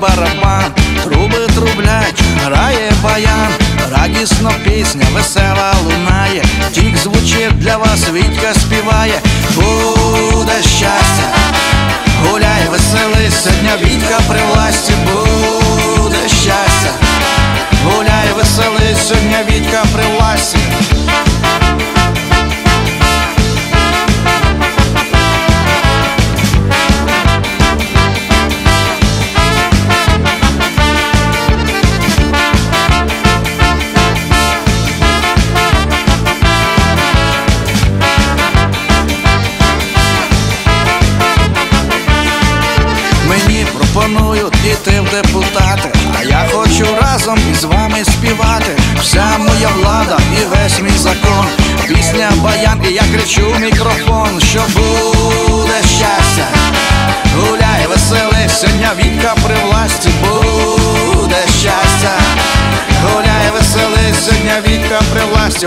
барабан, труби трублять, грає баян, радісно пісня, весела лунає, тік звучить для вас, Вітька співає, буде щастя, гуляй, веселися, дня Вітька при власті, буде Вся моя влада і весь мій закон. Пісня баян, і я кричу в мікрофон, що буде щастя. Гуляй, веселись, сьогодні вітка при власті, буде щастя. Гуляй, веселись, сьогодні вітка при власті.